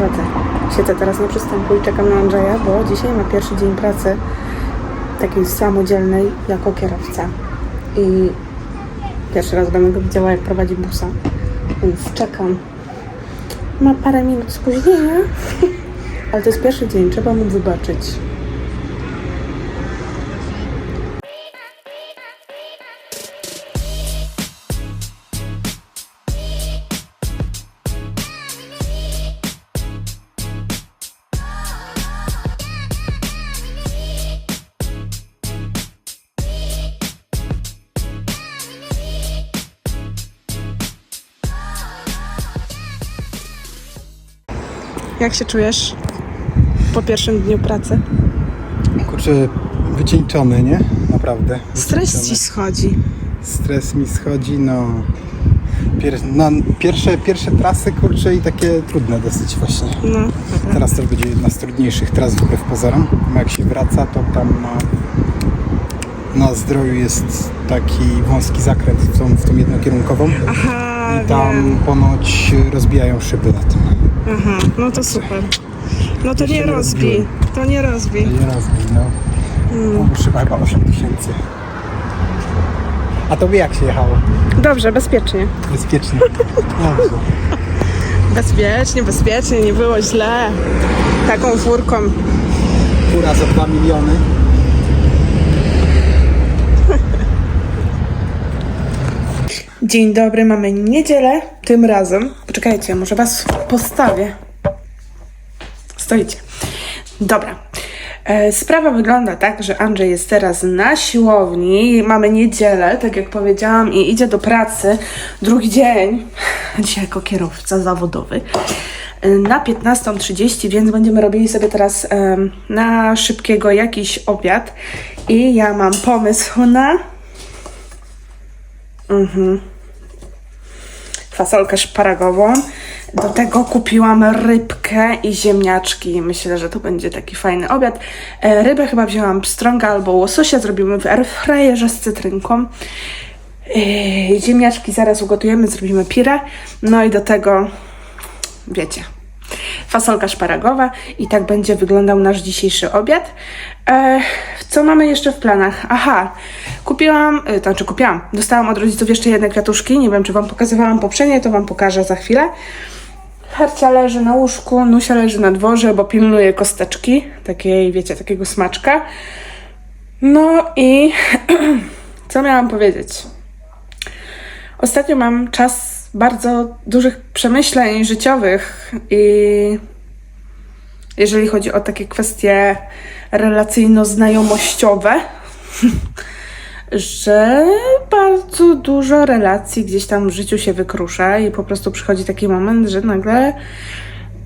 drodze. Siedzę teraz na przystanku i czekam na Andrzeja, bo dzisiaj ma pierwszy dzień pracy takiej samodzielnej jako kierowca. I pierwszy raz będę go widziała, jak prowadzi busa, więc czekam. Ma parę minut spóźnienia, ale to jest pierwszy dzień, trzeba mu wybaczyć. Jak się czujesz po pierwszym dniu pracy? Kurczę, wycieńczony, nie? Naprawdę. Stres ci schodzi. Stres mi schodzi, no. Pier, no pierwsze, pierwsze trasy, kurczę, i takie trudne dosyć właśnie. No, Teraz też będzie jedna z trudniejszych tras wbrew pozorom. Bo Jak się wraca, to tam na, na zdroju jest taki wąski zakręt w tą, w tą jednokierunkową. Aha, I tam wiem. ponoć rozbijają szyby na tym. Aha, no to super. No to nie rozbij. To nie rozbij. Nie rozbij, no. Mm. Szyba chyba 8 tysięcy. A tobie jak się jechało? Dobrze, bezpiecznie. Bezpiecznie. Dobrze. Bezpiecznie, bezpiecznie, nie było źle. Taką furką. Kura za 2 miliony. Dzień dobry, mamy niedzielę. Tym razem. Poczekajcie, może was postawię. Stoicie. Dobra. E, Sprawa wygląda tak, że Andrzej jest teraz na siłowni. Mamy niedzielę, tak jak powiedziałam, i idzie do pracy. Drugi dzień, dzisiaj jako kierowca zawodowy, e, na 15.30, więc będziemy robili sobie teraz em, na szybkiego jakiś obiad. I ja mam pomysł na fasolkę szparagową. Do tego kupiłam rybkę i ziemniaczki. Myślę, że to będzie taki fajny obiad. E, Rybę chyba wzięłam pstrąga albo łososia. Zrobimy w airfryerze z cytrynką. E, Ziemniaczki zaraz ugotujemy, zrobimy pire. No i do tego, wiecie, fasolka szparagowa i tak będzie wyglądał nasz dzisiejszy obiad. E, co mamy jeszcze w planach? Aha, kupiłam, y, to znaczy kupiłam, dostałam od rodziców jeszcze jedne kwiatuszki, nie wiem czy Wam pokazywałam poprzednie, to Wam pokażę za chwilę. Hercia leży na łóżku, Nusia leży na dworze, bo pilnuje kosteczki, takiej, wiecie, takiego smaczka. No i co miałam powiedzieć? Ostatnio mam czas bardzo dużych przemyśleń życiowych i jeżeli chodzi o takie kwestie relacyjno-znajomościowe, że bardzo dużo relacji gdzieś tam w życiu się wykrusza i po prostu przychodzi taki moment, że nagle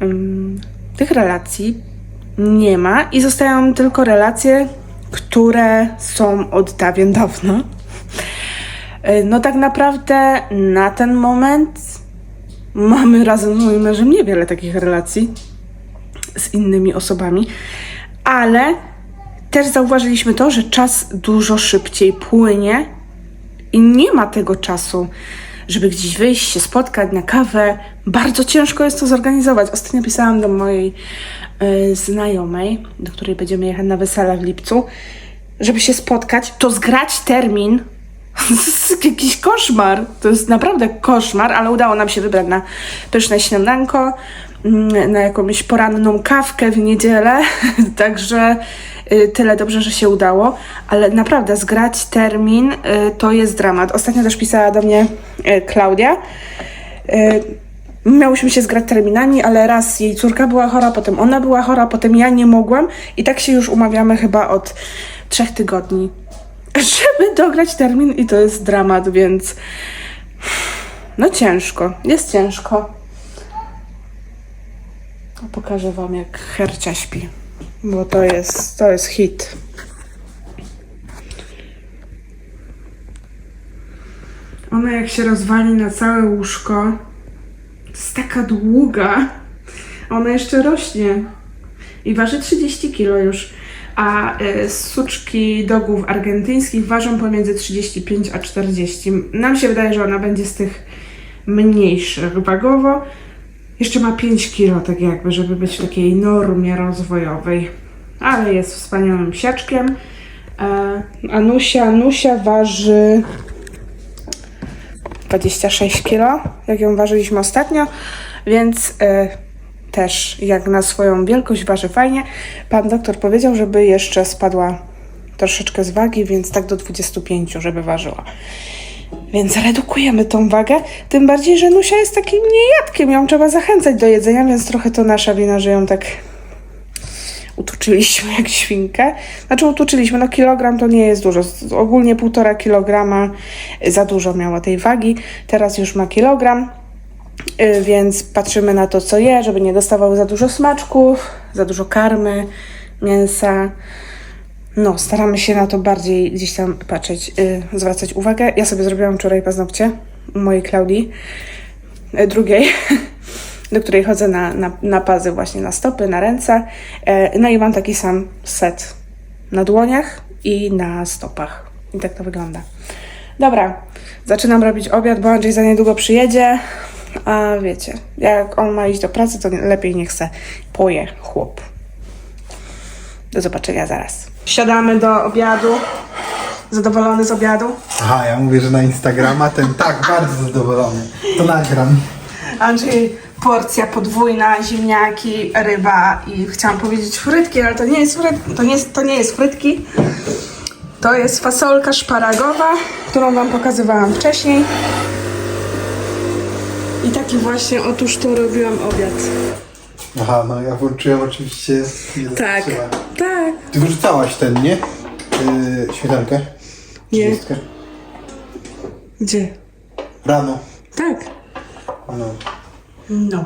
ym, tych relacji nie ma i zostają tylko relacje, które są od dawien dawna. Y, No tak naprawdę na ten moment mamy razem z moim mężem niewiele takich relacji z innymi osobami, ale też zauważyliśmy to, że czas dużo szybciej płynie i nie ma tego czasu, żeby gdzieś wyjść, się spotkać na kawę. Bardzo ciężko jest to zorganizować. Ostatnio pisałam do mojej y, znajomej, do której będziemy jechać na wesele w lipcu, żeby się spotkać, to zgrać termin. To jest jakiś koszmar. To jest naprawdę koszmar, ale udało nam się wybrać na pyszne śniadanko, mm, na jakąś poranną kawkę w niedzielę. Także y, tyle dobrze, że się udało. Ale naprawdę zgrać termin y, to jest dramat. Ostatnio też pisała do mnie y, Klaudia. Miałyśmy się zgrać terminami, ale raz jej córka była chora, potem ona była chora, potem ja nie mogłam i tak się już umawiamy chyba od trzech tygodni, żeby dograć termin i to jest dramat, więc no ciężko, jest ciężko. Pokażę wam jak Hercia śpi, bo to jest, to jest hit. Ona jak się rozwali na całe łóżko, jest taka długa. Ona jeszcze rośnie. I waży 30 kg już. A y, suczki dogów argentyńskich ważą pomiędzy 35 a 40. Nam się wydaje, że ona będzie z tych mniejszych wagowo. Jeszcze ma 5 kilo, tak jakby, żeby być w takiej normie rozwojowej. Ale jest wspaniałym psiaczkiem. E, Anusia, Anusia waży 26 kilo, jak ją ważyliśmy ostatnio, więc e, też jak na swoją wielkość waży fajnie. Pan doktor powiedział, żeby jeszcze spadła troszeczkę z wagi, więc tak do 25, żeby ważyła. Więc redukujemy tą wagę, tym bardziej, że Nusia jest takim niejadkiem, ją trzeba zachęcać do jedzenia, więc trochę to nasza wina, że ją tak utuczyliśmy jak świnkę. Znaczy utuczyliśmy, no kilogram to nie jest dużo, ogólnie półtora kilograma za dużo miała tej wagi, teraz już ma kilogram, więc patrzymy na to, co je, żeby nie dostawały za dużo smaczków, za dużo karmy, mięsa. No, staramy się na to bardziej gdzieś tam patrzeć, y, zwracać uwagę. Ja sobie zrobiłam wczoraj paznokcie mojej Klaudii, y, drugiej, do której chodzę na, na, na pazy właśnie, na stopy, na ręce. E, no i mam taki sam set na dłoniach i na stopach. I tak to wygląda. Dobra, zaczynam robić obiad, bo Andrzej za niedługo przyjedzie. A wiecie, jak on ma iść do pracy, to lepiej niech se poje chłop. Do zobaczenia zaraz. Siadamy do obiadu. Zadowolony z obiadu? Aha, ja mówię, że na Instagrama ten tak, bardzo zadowolony. To nagram. Andrzej, porcja podwójna, ziemniaki, ryba i chciałam powiedzieć frytki, ale to nie jest, fryt, to nie jest, to nie jest frytki. To jest fasolka szparagowa, którą Wam pokazywałam wcześniej. I taki właśnie, otóż to robiłam obiad. Aha, no ja włączyłem oczywiście... nie Tak, zaskoczyłem. tak. Ty wyrzucałaś ten, nie? Yy, śmietankę? Nie. Trzydziestkę? Gdzie? Rano. Tak. No. No.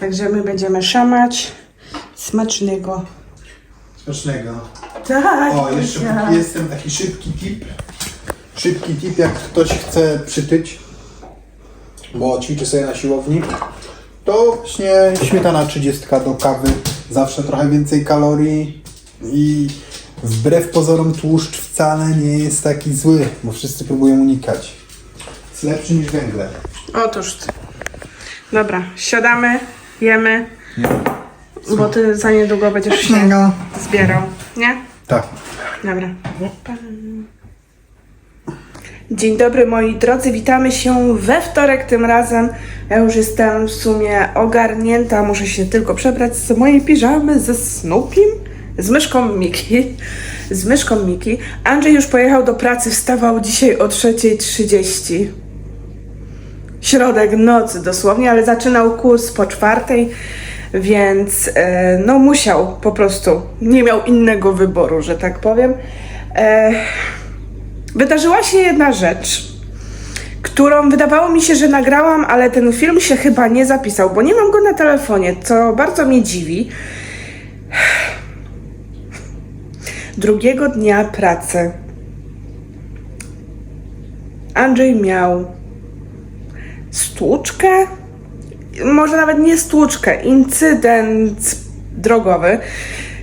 Także my będziemy szamać. Smacznego. Smacznego. Tak. O, jeszcze ja. jest ten taki szybki tip. Szybki tip, jak ktoś chce przytyć, bo ćwiczy sobie na siłowni, to właśnie śmietana 30 do kawy, zawsze trochę więcej kalorii i wbrew pozorom tłuszcz wcale nie jest taki zły, bo wszyscy próbują unikać. Jest lepszy niż węgle. Otóż. ty. Dobra, siadamy, jemy, bo ty za niedługo będziesz się zbierał, nie? Tak. Dobra. Dzień dobry moi drodzy, witamy się we wtorek tym razem. Ja już jestem w sumie ogarnięta, muszę się tylko przebrać z mojej piżamy ze Snoopim, z myszką Miki. Z myszką Miki. Andrzej już pojechał do pracy, wstawał dzisiaj o 3.30 środek nocy dosłownie, ale zaczynał kurs po czwartej, więc e, no musiał po prostu, nie miał innego wyboru, że tak powiem. E, wydarzyła się jedna rzecz, którą wydawało mi się, że nagrałam, ale ten film się chyba nie zapisał, bo nie mam go na telefonie, co bardzo mnie dziwi. Drugiego dnia pracy Andrzej miał stłuczkę, może nawet nie stłuczkę, incydent drogowy.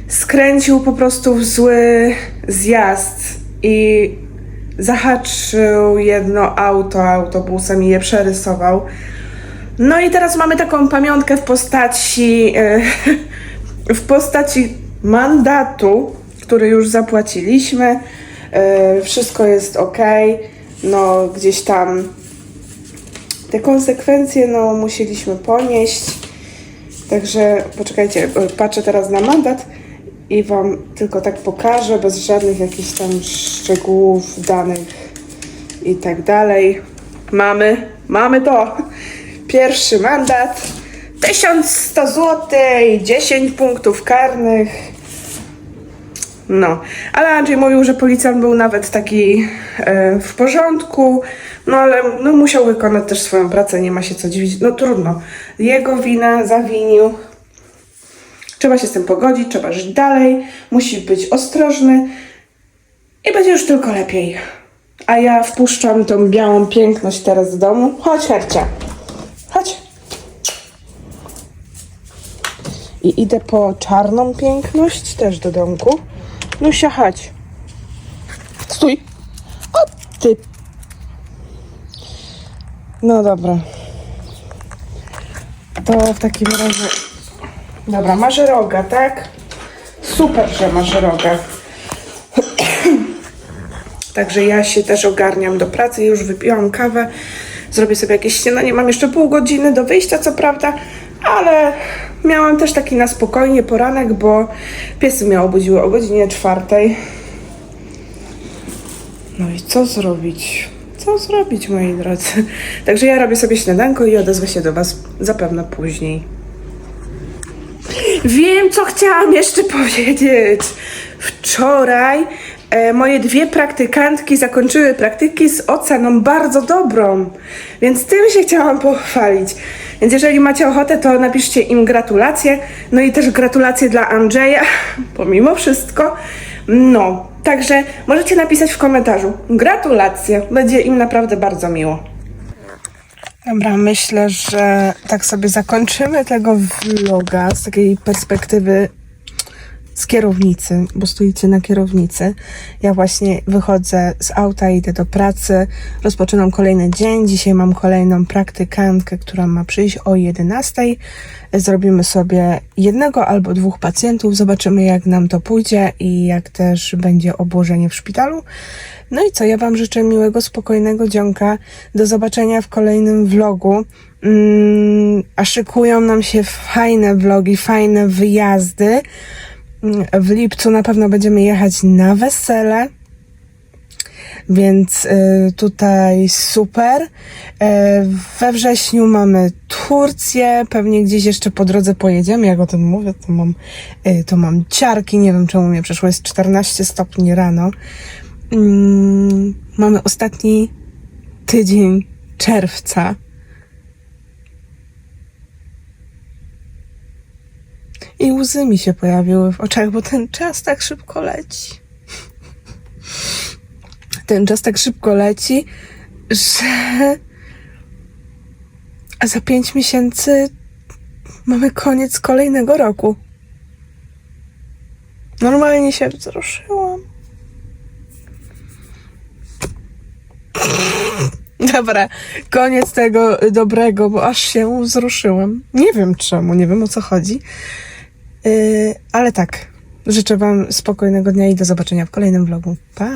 Skręcił po prostu w zły zjazd i zahaczył jedno auto autobusem i je przerysował. No i teraz mamy taką pamiątkę w postaci e, w postaci mandatu, który już zapłaciliśmy. E, Wszystko jest ok. No, gdzieś tam te konsekwencje no, musieliśmy ponieść. Także poczekajcie, e, patrzę teraz na mandat i Wam tylko tak pokażę, bez żadnych jakichś tam szczegółów, danych i tak dalej. Mamy, mamy to. Pierwszy mandat. 1100 zł, 10 punktów karnych. No, ale Andrzej mówił, że policjant był nawet taki e, w porządku, no ale no, musiał wykonać też swoją pracę, nie ma się co dziwić. No trudno. Jego wina zawinił. Trzeba się z tym pogodzić, trzeba żyć dalej, musi być ostrożny i będzie już tylko lepiej. A ja wpuszczam tą białą piękność teraz do domu. Chodź, Hercia. Chodź. I idę po czarną piękność też do domku. Lusia, chodź. Stój. O, ty. No dobra. to w takim razie... Dobra, masz roga, tak? Super, że masz roga. Także ja się też ogarniam do pracy, już wypiłam kawę, zrobię sobie jakieś śniadanie. Mam jeszcze pół godziny do wyjścia, co prawda, ale miałam też taki na spokojnie poranek, bo piesy mnie obudziły o godzinie czwartej. No i co zrobić? Co zrobić, moi drodzy? Także ja robię sobie śniadanko i odezwę się do Was zapewne później. Wiem, co chciałam jeszcze powiedzieć. Wczoraj e, moje dwie praktykantki zakończyły praktyki z oceną bardzo dobrą, więc tym się chciałam pochwalić. Więc jeżeli macie ochotę, to napiszcie im gratulacje. No i też gratulacje dla Andrzeja, pomimo wszystko. No, także możecie napisać w komentarzu. Gratulacje, będzie im naprawdę bardzo miło. Dobra, myślę, że tak sobie zakończymy tego vloga z takiej perspektywy z kierownicy, bo stoicie na kierownicy. Ja właśnie wychodzę z auta, idę do pracy, rozpoczynam kolejny dzień. Dzisiaj mam kolejną praktykantkę, która ma przyjść o 11. Zrobimy sobie jednego albo dwóch pacjentów, zobaczymy jak nam to pójdzie i jak też będzie obłożenie w szpitalu. No i co, ja Wam życzę miłego, spokojnego dzionka. Do zobaczenia w kolejnym vlogu. Mm, a szykują nam się fajne vlogi, fajne wyjazdy. W lipcu na pewno będziemy jechać na wesele. Więc y, tutaj super. Y, we wrześniu mamy Turcję, pewnie gdzieś jeszcze po drodze pojedziemy. Jak o tym mówię, to mam, y, to mam ciarki. Nie wiem czemu mnie przeszło. Jest 14 stopni rano. Mm, mamy ostatni tydzień czerwca. I łzy mi się pojawiły w oczach, bo ten czas tak szybko leci. Ten czas tak szybko leci, że za pięć miesięcy mamy koniec kolejnego roku. Normalnie się wzruszyłam. Dobra, koniec tego dobrego, bo aż się wzruszyłam. Nie wiem czemu, nie wiem o co chodzi. Yy, ale tak, życzę Wam spokojnego dnia i do zobaczenia w kolejnym vlogu. Pa!